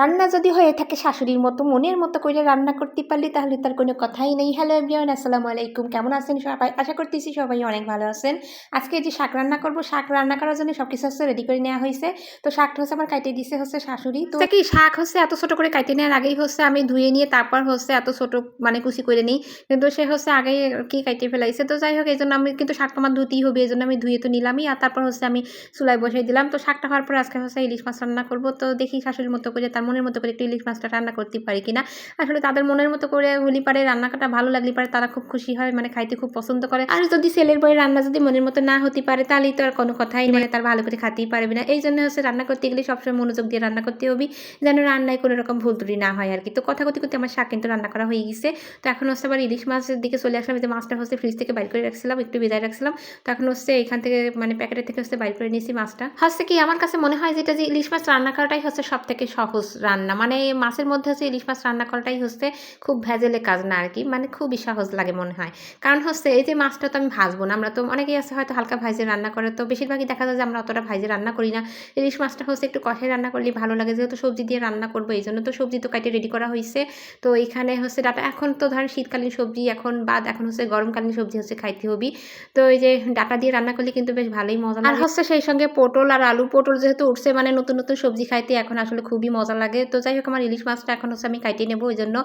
রান্না যদি হয়ে থাকে শাশুড়ির মতো, মনের মতো করে রান্না করতে পারলে তাহলে তার কোনো কথাই নেই। হ্যালো এভরিওয়ান আসসালামু আলাইকুম। কেমন আছেন সবাই? আশা করতেছি সবাই অনেক ভালো আছেন। আজকে যে শাক রান্না করব, শাক রান্না করার জন্য সব কিছু হচ্ছে রেডি করে নেওয়া হয়েছে। তো শাকটা হচ্ছে আমার কাইটে দিছে হচ্ছে শাশুড়ি। তো কি, শাক হচ্ছে এত ছোট করে কাইটে নেওয়ার আগেই হচ্ছে আমি ধুয়ে নিয়ে তারপর হচ্ছে এত ছোট মানে কুচি করে নিই। কিন্তু সে হচ্ছে আর কি কাইটে ফেলাইছে? তো যাই হোক, এই জন্য আমি কিন্তু শাকটা আমার ধুতেই হবে, এই জন্য আমি ধুয়ে তো নিলামই। আর তারপর হচ্ছে আমি চুলায় বসাই দিলাম। তো শাকটা হওয়ার পর আজকে হচ্ছে ইলিশ মাছ রান্না করব। তো দেখি শাশুড়ির মতো করে তার মনের মতো করে একটু ইলিশ মাছটা রান্না করতে পারি কিনা। আসলে তাদের মনের মতো করে হলি পারে রান্নাটা ভালো লাগলে পারে, তারা খুব খুশি হয় মানে খাইতে খুব পছন্দ করে। আর যদি ছেলের বই রান্না যদি মনের মতো না হতে পারে, তাহলেই তো আর কোনো কথাই নেই, তার ভালো করে খাতেই পারবে না। এই জন্য হচ্ছে রান্না করতে গেলে সবসময় মনোযোগ দিয়ে রান্না করতে হবে, যেন রান্নায় কোনো রকম ভুল ত্রুটি না হয় আর কি। তো কথা কথি করতে আমার শাক কিন্তু রান্না করা হয়ে গেছে। তো এখন হচ্ছে আবার ইলিশ মাছের দিকে চলে আসলাম যে মাছটা হচ্ছে ফ্রিজ থেকে বাইর করে রাখছিলাম, একটু ভেজায় রাখছিলাম। তো এখন হচ্ছে এখান থেকে মানে প্যাকেটের থেকে হচ্ছে বাইর করে নিয়েছি মাছটা। হচ্ছে কি, আমার কাছে মনে হয় যেটা যে ইলিশ মাছ রান্না করাটাই হচ্ছে সব থেকে সহজ রান্না মানে মাছের মধ্যে হচ্ছে ইলিশ মাছ রান্না করাটাই হচ্ছে খুব ভেজেলে কাজ না আর কি মানে খুবই সহজ লাগে মনে হয়। কারণ হচ্ছে এই যে মাছটা তো আমি ভাজবো না, আমরা তো অনেকেই আছে হয়তো হালকা ভাইজে রান্না করে, তো বেশিরভাগই দেখা যায় যে আমরা অতটা ভাইজে রান্না করি না। ইলিশ মাছটা হচ্ছে একটু কষায় রান্না করলে ভালো লাগে, যেহেতু সবজি দিয়ে রান্না করব, এই জন্য তো সবজি তো কাটে রেডি করা হয়েছে তো এখানে হচ্ছে ডাটা, এখন তো ধরেন শীতকালীন সবজি, এখন বাদ, এখন হচ্ছে গরমকালীন সবজি হচ্ছে খাইতে হবি। তো এই যে ডাটা দিয়ে রান্না করলে কিন্তু বেশ ভালোই মজা আর হচ্ছে সেই সঙ্গে পটল আর আলু, পটল যেহেতু উঠছে মানে নতুন নতুন সবজি খাইতে, এখন আসলে খুবই মজা লাগে। তো যাই হোক, আমার ইলিশ মাছটা এখন হচ্ছে আমি কাটিয়ে নেব ওই জন্য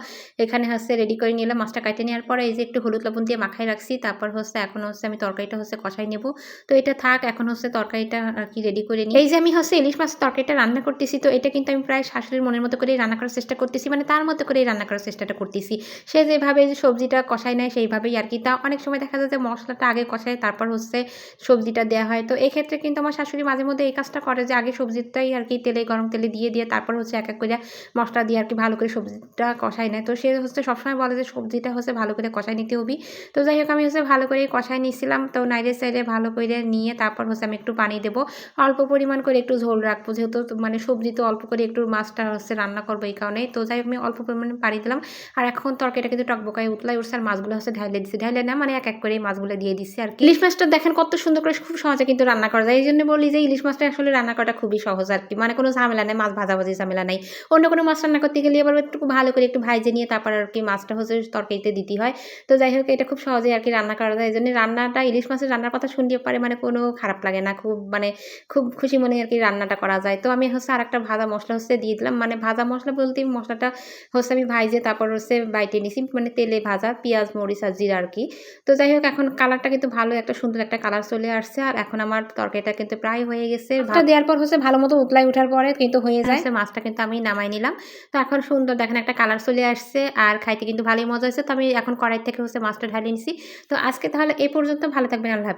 এখানে হচ্ছে রেডি করে নিলাম মাছটা কাটিয়ে নেওয়ার পরে এই যে একটু হলুদ লবণ দিয়ে মাখাই রাখছি, তারপর হচ্ছে এখন হচ্ছে আমি তরকারিটা হচ্ছে কষাই নেব। তো এটা থাক, এখন হচ্ছে তরকারিটা আর কি রেডি করে নিই। এই যে আমি হচ্ছে ইলিশ মাছ তরকারিটা রান্না করতেছি, তো এটা কিন্তু আমি প্রায় শাশুড়ির মনের মতো করেই রান্না করার চেষ্টা করতেছি মানে তার মতো করেই রান্না করার চেষ্টাটা করতেছি। সে যেভাবে সবজিটা কষাই নেয় সেইভাবেই আর কি, তা অনেক সময় দেখা যায় যে মশলাটা আগে কষায় তারপর হচ্ছে সবজিটা দেওয়া হয়। তো এক্ষেত্রে কিন্তু আমার শাশুড়ি মাঝে মধ্যে এই কাজটা করে যে আগে সবজিটাই আর কি তেলে, গরম তেলে দিয়ে দিয়ে তারপর হচ্ছে এক এক করে মশলা দিয়ে আর কি ভালো করে সবজিটা কষাই নেয়। তো সে হচ্ছে সবসময় বলে যে সবজিটা হচ্ছে ভালো করে কষাই নিতে হবে। তো যাই হোক, আমি হচ্ছে ভালো করে কষাই নিয়েছিলাম। তো নাইরে সাইডে ভালো করে নিয়ে তারপর হচ্ছে আমি একটু পানি দেবো। অল্প পরিমাণ করে একটু ঝোল রাখব যেহেতু মানে সবজি তো অল্প করে একটু মাছটা হচ্ছে রান্না করব এই কারণে। তো যাই হোক, আমি অল্প পরিমাণে পানি দিলাম। আর এখন তরকারিটা কিন্তু টকবকায় উতলাই উঠছে। আর মাছগুলো হচ্ছে ঢাইলে দিচ্ছে ঢাইলে না মানে এক এক করে মাছগুলো দিয়ে দিচ্ছে আর ইলিশ মাছটা দেখেন কত সুন্দর করে খুব সহজে কিন্তু রান্না করা যায়। এই জন্য বলি যে ইলিশ মাছটা আসলে রান্না করাটা খুবই সহজ আর কি। মানে কোনো ঝামেলা নেই, মাছ ভাজাভাজি ঝামেলা নেই। অন্য কোনো মাছ রান্না করতে গেলে আবার একটু ভালো করে একটু ভাইজে নিয়ে তারপর আর কি মাছটা হচ্ছে তরকারিতে দিতে হয়। তো যাই হোক এটা খুব সহজে আর কি রান্না করা যায়। এই জন্য রান্নাটা ইলিশ মাছের রান্নার কথা শুনতে পারে মানে কোনো খারাপ লাগে না। খুব মানে খুব খুশি মনে আর কি রান্নাটা করা যায়। তো আমি হচ্ছে আর একটা ভাজা মশলা হচ্ছে দিয়ে দিলাম। মানে ভাজা মশলা বলতে মশলাটা হচ্ছে আমি ভাইজে তারপর হচ্ছে বাইটে নিছি। মানে তেলে ভাজা পেঁয়াজ মরিচ আর জিরা আর কি। তো যাই হোক এখন কালারটা কিন্তু ভালো একটা সুন্দর একটা কালার চলে আসছে। আর এখন আমার তরকারিটা কিন্তু প্রায় হয়ে গেছে। ভাতটা দেওয়ার পর হচ্ছে ভালো মতো উতলাই ওঠার পরে কিন্তু হয়ে যায়। মাছটা কিন্তু আমি নামাই নিলাম। তো এখন সুন্দর দেখেন একটা কালার চলে আসছে আর খাইতে কিন্তু ভালোই মজা হয়েছে। তো আমি এখন কড়াই থেকে হচ্ছে মাছটা ঢালিয়ে নিছি। তো আজকে তাহলে এই পর্যন্ত। ভালো থাকবেন, আল্লাহ